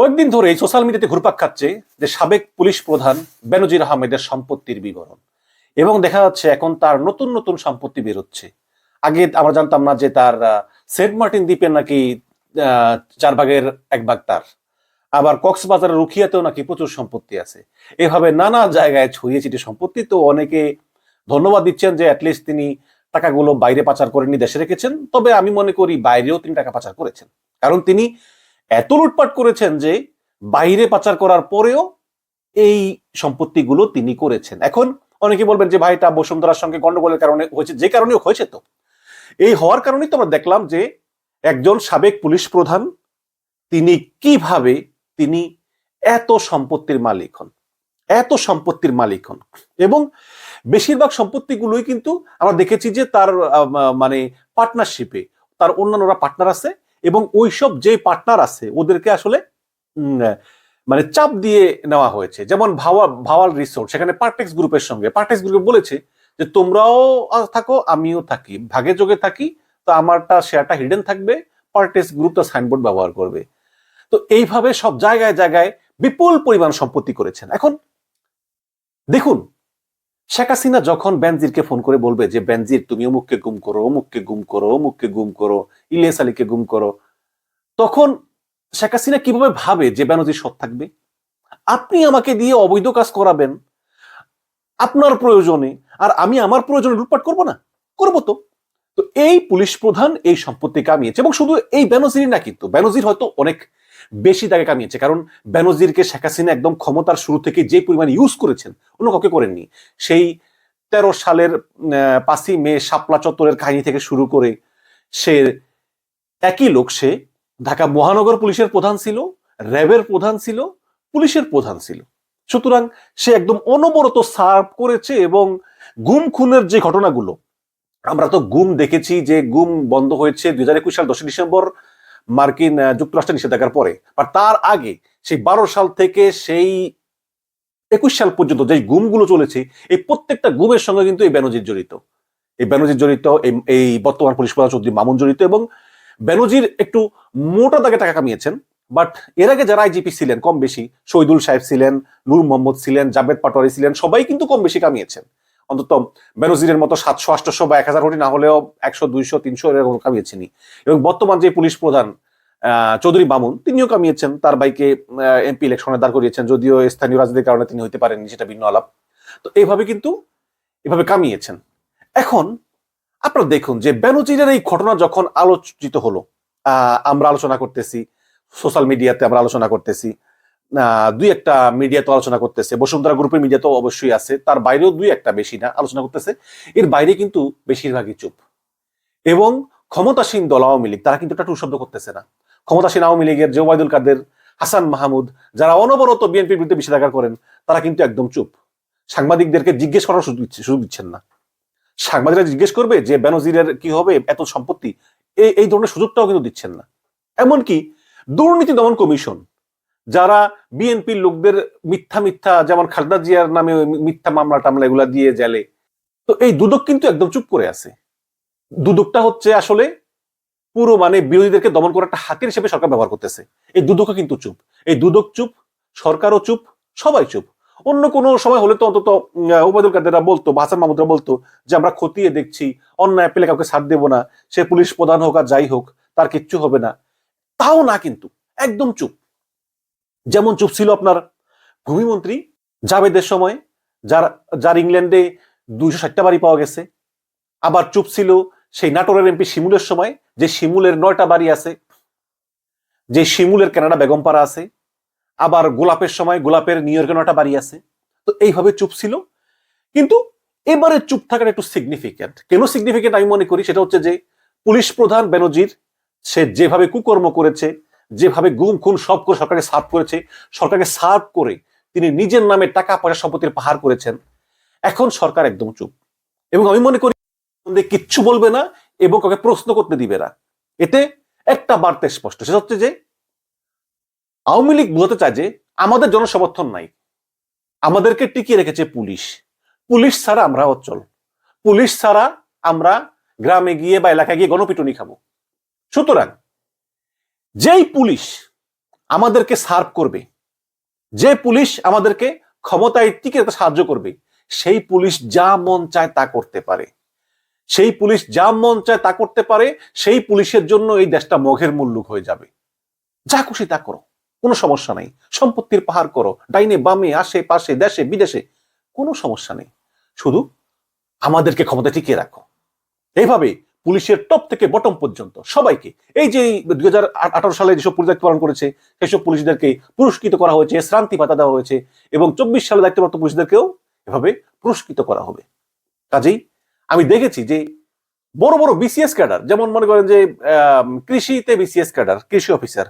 কয়েকদিন ধরে সোশ্যাল মিডিয়াতে ঘুরপাক খাচ্ছে যে সাবেক পুলিশ প্রধান বেনজির আহমেদের সম্পত্তির বিবরণ। এবং দেখা যাচ্ছে এখন তার নতুন নতুন সম্পত্তি বেরোচ্ছে। আগে আমরা জানতাম না যে তার সেন্ট মার্টিন দ্বীপের নাকি চার ভাগের এক ভাগ তার। আবার কক্সবাজারের রুখিয়াতেও নাকি প্রচুর সম্পত্তি আছে। এভাবে নানা জায়গায় ছড়িয়ে ছিটিয়ে সম্পত্তি তো অনেকে ধন্যবাদ দিচ্ছেন যে অ্যাটলিস্ট তিনি টাকাগুলো বাইরে পাচার করেনি দেশে রেখেছেন। তবে আমি মনে করি বাইরেও তিনি টাকা পাচার করেছেন। কারণ তিনি এত লুটপাট করেছেন যে বাইরে পাচার করার পরেও এই সম্পত্তিগুলো তিনি করেছেন। এখন অনেকে বলবেন যে ভাই, এটা বসুন্ধরার সঙ্গে গন্ডগোলের কারণে হয়েছে, যে কারণে হয়েছে তো। এই হওয়ার কারণেই তো আমরা দেখলাম যে একজন সাবেক পুলিশ প্রধান, তিনি কীভাবে তিনি এত সম্পত্তির মালিক হন, এত সম্পত্তির মালিক হন। এবং বেশিরভাগ সম্পত্তিগুলোই কিন্তু আমরা দেখেছি যে তার মানে পার্টনারশিপে তার অন্যান্যরা পার্টনার আছে এবং ওইসব যে পার্টনার আছে, ওদেরকে আসলে মানে চাপ দিয়ে নেওয়া হয়েছে। যেমন ভাওয়া, ভাওয়াল রিসোর্ট সেখানে পার্টেক্স গ্রুপের সঙ্গে। পার্টেক্স গ্রুপ বলেছে যে, তোমরাও থাকো, আমিও থাকি। ভাগে যোগে থাকি, তো আমারটা শেয়ারটা হিডেন থাকবে পার্টেক্স গ্রুপ তো সাইনবোর্ড ব্যবহার করবে। তো এইভাবে সব জায়গায় জায়গায় বিপুল পরিমাণ সম্পত্তি করেছেন। এখন দেখুন শেখ হাসিনা যখন বেনজিরকে ফোন করে বলবে যে, বেনজির, তুমি অমুককে গুম করো, অমুককে গুম করো, অমুককে গুম করো, ইলিয়াস আলীকে গুম করো, তখন শেখ হাসিনা কীভাবে ভাবে যে, বেনজির সৎ থাকবে? আপনি আমাকে দিয়ে অবৈধ কাজ করাবেন, আপনার প্রয়োজনে, আর আমি আমার প্রয়োজনে লুটপাট করব না? করব তো। তো এই পুলিশ প্রধান এই সম্পত্তি কামিয়েছে, এবং শুধু এই বেনজির না কিন্তু, বেনজির হয়তো অনেক বেশি টাকা কামিয়েছে। কারণ বেনজিরকে শেখ হাসিনা একদম ক্ষমতার শুরু থেকে যে পরিমাণ ইউজ করেছেন, অন্য কাউকে করেননি। সেই তেরো সালের পাঁচই মে শাপলা চত্বরের কাহিনী থেকে শুরু করে সে একই লোক, সে ঢাকা মহানগর পুলিশের প্রধান ছিল, র্যাবের প্রধান ছিল, পুলিশের প্রধান ছিল। সুতরাং সে একদম অনবরত সার্ভ করেছে এবং গুম খুনের যে ঘটনাগুলো, আমরা তো গুম দেখেছি যে গুম বন্ধ হয়েছে দুই হাজার একুশ সাল দশই ডিসেম্বর মার্কিন যুক্তরাষ্ট্রের নিষেধাজ্ঞার পরে। আর তার আগে সেই বারো সাল থেকে সেই একুশ সাল পর্যন্ত যে গুমগুলো চলেছে, এই প্রত্যেকটা গুমের সঙ্গে কিন্তু এই ব্যানজির জড়িত। এই ব্যানজির জড়িত, এই- এই বর্তমান পুলিশ প্রধান চৌধুরী মামুন জড়িত এবং ব্যানজির একটু মোটা দাগে টাকা কামিয়েছেন। বাট এর আগে যারা আইজিপি ছিলেন, কম বেশি, শহীদুল সাহেব ছিলেন, নূর মোহাম্মদ ছিলেন, জাভেদ পাটোয়ারি ছিলেন, সবাই কিন্তু কম বেশি কামিয়েছেন। অন্তত বেনজিরের মতো সাতশো, আটশো বা এক হাজার কোটি না হলেও একশো, দুইশো, তিনশো এরকম কামিয়েছেনি এবং বর্তমান যে পুলিশ প্রধান চৌধুরী বামুন, তিনিও কামিয়েছেন। তার বাইকে এমপি ইলেকশনে দাঁড় করিয়েছেন। যদিও স্থানীয় রাজনীতির কারণে তিনি হইতে পারেননি, সেটা ভিন্ন আলাপ। তো এইভাবে কিন্তু, এভাবে কামিয়েছেন। এখন আপনারা দেখুন যে বেনজিরের এই ঘটনা যখন আলোচিত হলো আমরা আলোচনা করতেছি, সোশ্যাল মিডিয়াতে আমরা আলোচনা করতেছি দুই একটা মিডিয়া তো আলোচনা করতেছে। বসুন্ধরা গ্রুপের মিডিয়া তো অবশ্যই আছে। তার বাইরেও দুই একটা বেশি না আলোচনা করতেছে। এর বাইরে কিন্তু বেশিরভাগই চুপ। এবং ক্ষমতাসীন দল আওয়ামী লীগ, তারা কিন্তু একটা টুশব্দ করতেছে না। ক্ষমতাসীন আওয়ামী লীগের যে ওবায়দুল কাদের, হাসান মাহমুদ, যারা অনবরত বিএনপির বিরুদ্ধে নিষেধাজ্ঞা করেন, তারা কিন্তু একদম চুপ। সাংবাদিকদেরকে জিজ্ঞেস করার সুযোগ সুযোগ দিচ্ছেন না। সাংবাদিকরা জিজ্ঞেস করবে যে, বেনজিরের কি হবে, এত সম্পত্তি? এই এই ধরনের সুযোগটাও কিন্তু দিচ্ছেন না। এমনকি দুর্নীতি দমন কমিশন যারা বিএনপির লোকদের মিথ্যা মিথ্যা, যেমন খালেদা জিয়ার নামে মিথ্যা মামলা টামলা এগুলা দিয়ে জেলে তো এই দুদক কিন্তু একদম চুপ করে আছে। দুদকটা হচ্ছে আসলে পুরো মানে বিরোধীদেরকে দমন করার একটা হাতের হিসেবে সরকার ব্যবহার করতেছে। এই দুদকও কিন্তু চুপ। এই দুদক চুপ, সরকারও চুপ, সবাই চুপ। অন্য কোনো সময় হলে তো অন্তত ওবায়দুল কাদেররা বলতো হাসান মাহমুদরা বলতো যে, আমরা খতিয়ে দেখছি, অন্যায় পেলে কাউকে ছাড় দেবো না, সে পুলিশ প্রধান হোক আর যাই হোক, তার কিচ্ছু হবে না। তাও না কিন্তু, একদম চুপ। যেমন চুপ ছিল আপনার ভূমিমন্ত্রী জাভেদের সময়, যার যার ইংল্যান্ডে দুইশো ষাটটা বাড়ি পাওয়া গেছে। আবার চুপ ছিল সেই নাটোরের এমপি শিমুলের সময়, যে শিমুলের নয়টা বাড়ি আছে, যে শিমুলের কানাডা বেগমপাড়া আছে। আবার গোলাপের সময় গোলাপের নিউ ইয়র্কের নয়টা বাড়ি আছে। তো এইভাবে চুপ ছিল। কিন্তু এবারে চুপ থাকাটা একটু সিগনিফিক্যান্ট কেন সিগনিফিক্যান্ট আমি মনে করি? সেটা হচ্ছে যে পুলিশ প্রধান বেনজির, সে যেভাবে কুকর্ম করেছে যেভাবে গুম, খুন, সব করে সরকারকে সার্ভ করেছে, সরকারকে সার্ভ করে তিনি নিজের নামে টাকা, পয়সা, সম্পত্তির পাহাড় করেছেন। এখন সরকার একদম চুপ। এবং আমি মনে করি কিচ্ছু বলবে না এবং কাউকে প্রশ্ন করতে দিবে না। এতে একটা বার্তা স্পষ্ট, সেটা হচ্ছে যে, আওয়ামী লীগ বোঝাতে চায় যে, আমাদের জনসমর্থন নাই। আমাদেরকে টিকিয়ে রেখেছে পুলিশ। পুলিশ ছাড়া আমরা অচল। পুলিশ ছাড়া আমরা গ্রামে গিয়ে বা এলাকায় গিয়ে গণপিটুনি খাব। সুতরাং যেই পুলিশ আমাদেরকে সার্ভ করবে, যে পুলিশ আমাদেরকে ক্ষমতায় টিকে সাহায্য করবে, সেই পুলিশ যা মন চায় তা করতে পারে। সেই পুলিশ যা মন চায় তা করতে পারে, সেই পুলিশের জন্য এই দেশটা মঘের মুল্লুক হয়ে যাবে। যা খুশি তা করো, কোনো সমস্যা নেই। সম্পত্তির পাহাড় করো, ডাইনে বামে আশে পাশে, দেশে, বিদেশে, কোনো সমস্যা নেই। শুধু আমাদেরকে ক্ষমতা টিকিয়ে রাখো। এইভাবে পুলিশের টপ থেকে বটম পর্যন্ত। সবাইকে। এই যে দুই হাজার আঠারো সালে যেসব পুলিশ দায়িত্ব পালন করেছে, সেসব পুলিশদেরকে পুরস্কৃত করা হয়েছে, শ্রান্তি ভাতা দেওয়া হয়েছে এবং চব্বিশ সালে দায়িত্বপ্রাপ্ত পুলিশদেরকেও এভাবে পুরস্কৃত করা হবে। কাজেই আমি দেখেছি যে বড় বড় বিসিএস ক্যাডার যেমন মনে করেন যে কৃষিতে বিসিএস ক্যাডার কৃষি অফিসার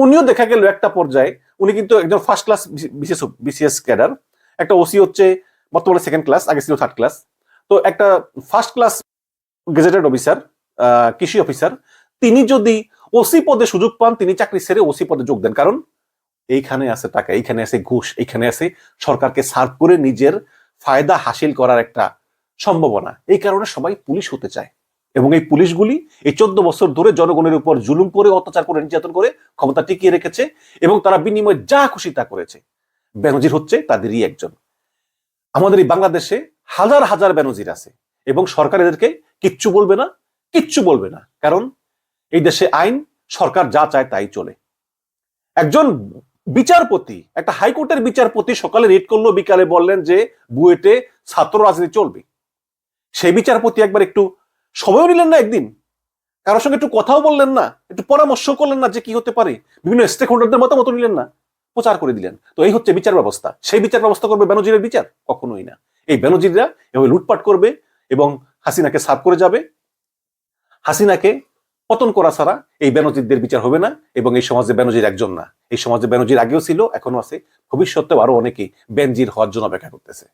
উনিও দেখা গেল একটা পর্যায়ে, উনি কিন্তু একজন first class BCS BCS cadre একটা ওসি হচ্ছে বর্তমানে সেকেন্ড ক্লাস আগে ছিল থার্ড ক্লাস তো একটা ফার্স্ট ক্লাস গেজেটেড অফিসার কৃষি অফিসার তিনি যদি ওসি পদে সুযোগ পান, তিনি চাকরি ছেড়ে ওসি পদে যোগ দেন। কারণ এইখানে আছে টাকা, এইখানে আছে ঘুষ, এইখানে আছে সরকারকে সার্ভ করে নিজের ফায়দা হাসিল করার একটা সম্ভাবনা। এই কারণে সবাই পুলিশ হতে চায়। এবং এই পুলিশগুলি এই চোদ্দ বছর ধরে জনগণের উপর জুলুম করে, অত্যাচার করে, নির্যাতন করে ক্ষমতা টিকিয়ে রেখেছে এবং তারা বিনিময়ে যা খুশি তা করেছে। ব্যানজির হচ্ছে তাদেরই একজন। আমাদের এই বাংলাদেশে হাজার হাজার ব্যানজির আছে। এবং সরকার এদেরকে কিচ্ছু বলবে না, কিচ্ছু বলবে না। কারণ এই দেশে আইন, সরকার যা চায় তাই চলে। একজন বিচারপতি, একটা হাইকোর্টের বিচারপতি সকালে রিট করল, বিকালে বললেন যে বুয়েটে ছাত্র রাজনীতি চলবে। সেই বিচারপতি একবার একটু সময়ও নিলেন না একদিন। কারোর সঙ্গে একটু কথাও বললেন না, একটু পরামর্শ করলেন না যে কি হতে পারে। বিভিন্ন স্টেক হোল্ডারদের মতামত নিলেন না, প্রচার করে দিলেন। তো এই হচ্ছে বিচার ব্যবস্থা। সেই বিচার ব্যবস্থা করবে বেনজিরের বিচার? কখনোই না। এই বেনজিররা এভাবে লুটপাট করবে হাসিনাকে সাফ করে যাবে। হাসিনাকে পতন করা ছাড়া এই বেনজিরদের বিচার হবে না এবং এই সমাজে বেনজির একজন না। এই সমাজে বেনজির আগেও ছিল এখনও আছে। ভবিষ্যতেও আরও অনেকেই বেনজির হওয়ার জন্য অপেক্ষা করতেছে।